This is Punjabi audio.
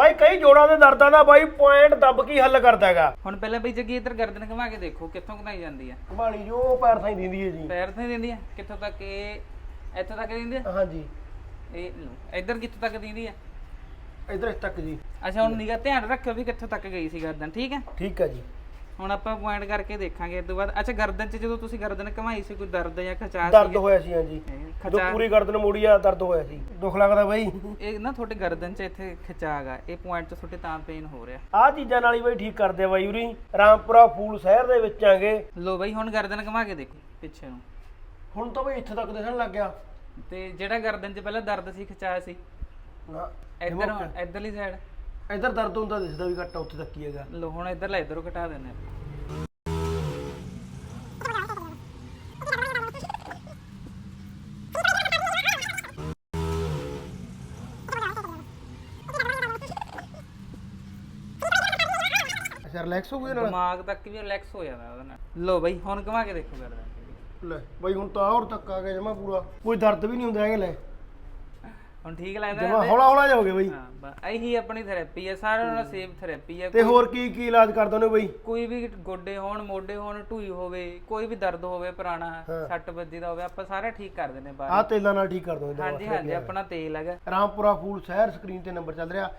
ਬਾਈ ਕਈ ਜੋੜਾਂ ਦੇ ਦਰਦਾਂ ਦਾ ਬਾਈ ਪੁਆਇੰਟ ਦੱਬ ਕੇ ਹੀ ਹੱਲ ਕਰਦਾ ਹੈਗਾ। ਹੁਣ ਪਹਿਲਾਂ ਬਈ ਜੱਗੀ ਇੱਧਰ ਗਰਦਨ ਘੁਮਾ ਕੇ ਦੇਖੋ ਕਿੱਥੋਂ ਘੁਮਾਈ ਜਾਂਦੀ ਆ? ਕਮਾਣੀ ਜੋ ਪੈਰ ਥਾਈ ਦਿੰਦੀ ਹੈ ਜੀ। ਪੈਰ ਤੇ ਦਿੰਦੀ ਆ? ਕਿੱਥੋਂ ਤੱਕ ਇਹ ਇੱਥੋਂ ਤੱਕ ਦਿੰਦੀ ਆ? ਹਾਂਜੀ। ਇਹ ਲਓ ਇੱਧਰ ਕਿੱਥੋਂ ਤੱਕ ਦਿੰਦੀ ਆ? ਇਧਰ ਤੱਕ ਜੀ। ਅੱਛਾ ਹੁਣ ਨਿਗਾ ਧਿਆਨ ਰੱਖਿਓ ਵੀ ਕਿੱਥੋਂ ਤੱਕ ਗਈ ਸੀ ਗਰਦਨ ਠੀਕ ਹੈ ਠੀਕ ਹੈ ਜੀ। ਹੁਣ ਆਪਾਂ ਪੁਆਇੰਟ ਕਰਕੇ ਦੇਖਾਂਗੇ ਇਸ ਤੋਂ ਬਾਅਦ ਅੱਛਾ ਗਰਦਨ 'ਚ ਜਦੋਂ ਤੁਸੀਂ ਗਰਦਨ ਘਮਾਈ ਸੀ ਕੋਈ ਦਰਦ ਜਾਂ ਖਚਾਅ ਦਰਦ ਹੋਇਆ ਸੀ ਹਾਂਜੀ। ਜਦੋਂ ਖਚਾਅ ਪੂਰੀ ਗਰਦਨ ਮੋੜੀ ਆ ਦਰਦ ਹੋਇਆ ਸੀ। ਦੁੱਖ ਲੱਗਦਾ ਬਾਈ। ਇਹ ਨਾ ਤੁਹਾਡੇ ਗਰਦਨ 'ਚ ਇੱਥੇ ਖਿਚਾਅ ਗਾ ਇਹ ਪੁਆਇੰਟ 'ਚ ਤੁਹਾਡੇ ਤਾਂ ਪੇਨ ਹੋ ਰਿਹਾ। ਆਹ ਚੀਜ਼ਾਂ ਨਾਲ ਹੀ ਬਾਈ ਠੀਕ ਕਰਦੇ ਆ ਬਾਈ ਉਰੀ। ਰਾਮਪੁਰਾ ਫੂਲ ਸ਼ਹਿਰ ਦੇ ਵਿੱਚ ਆਂਗੇ। ਲੋ ਬਈ ਹੁਣ ਗਰਦਨ ਘੁਮਾ ਕੇ ਦੇਖੋ ਪਿੱਛੇ ਨੂੰ। ਹੁਣ ਤਾਂ ਬਾਈ ਇੱਥੇ ਤੱਕ ਦਿਸਣ ਲੱਗ ਗਿਆ। ਤੇ ਜਿਹੜਾ ਗਰਦਨ 'ਚ ਪਹਿਲਾਂ ਦਰਦ ਸੀ ਖਿਚਾਅ ਸੀ? ਨਾ ਇੱਧਰ ਹੁਣ ਇੱਧਰਲੀ ਸਾਈਡ ਇਧਰ ਦਰਦ ਹੁੰਦਾ ਦਿਸਦਾ ਵੀ ਘੱਟਾ ਉੱਥੇ ਤੱਕ ਹੀ ਹੈਗਾ। ਲੋ ਹੁਣ ਇੱਧਰਲਾ ਇੱਧਰੋਂ ਘਟਾ ਆਪਾਂ ਅੱਛਾ ਰਿਲੈਕਸ ਹੋ ਗਿਆ ਨਾਲ? ਦਿਮਾਗ ਤੱਕ ਵੀ ਰਿਲੈਕਸ ਹੋ ਜਾਂਦਾ ਉਹਦੇ ਨਾਲ। ਲੋ ਬਈ ਹੁਣ ਘੁਮਾ ਕੇ ਦੇਖੋ ਗਰਦਨ ਲੈ ਬਾਈ ਹੁਣ ਤਾਂ ਹੋਰ ਤੱਕ ਆ ਗਿਆ ਜਮਾ ਪੂਰਾ। ਕੋਈ ਦਰਦ ਵੀ ਨਹੀਂ ਹੁੰਦਾ ਹੈਗਾ ਲੈ। ਹੁਣ ਠੀਕ ਲੱਗਦਾ ਜਮਾ ਹੌਲਾ ਹੌਲਾ ਜਾ ਹੋ ਗਿਆ ਬਾਈ। ਹਾਂ ਬਸ ਇਹੀ ਆਪਣੀ ਥੈਰੇਪੀ ਹੈ ਸਾਰਿਆਂ ਨਾਲ ਸੇਮ ਥੈਰੇਪੀ ਹੈ। ਤੇ ਹੋਰ ਕੀ ਕੀ ਇਲਾਜ ਕਰਦੇ ਨੇ ਬਾਈ? ਕੋਈ ਵੀ ਗੋਡੇ ਹੋਣ ਮੋਢੇ ਹੋਣ ਢੂਈ ਹੋਵੇ ਕੋਈ ਵੀ ਦਰਦ ਹੋਵੇ ਪੁਰਾਣਾ। ਸੱਟ ਵੱਜੀ ਦਾ ਹੋਵੇ ਆਪਾਂ ਸਾਰੇ ਠੀਕ ਕਰ ਦਿੰਦੇ ਬਾਹਰ। ਆਹ ਤੇਲਾਂ ਨਾਲ ਠੀਕ ਕਰ ਦੋ ਹਾਂਜੀ ਹਾਂਜੀ ਆਪਣਾ ਤੇਲ ਹੈਗਾ। ਰਾਮਪੁਰਾ ਫੂਲ ਸ਼ਹਿਰ ਸਕਰੀਨ ਤੇ ਨੰਬਰ ਚੱਲ ਰਿਹਾ।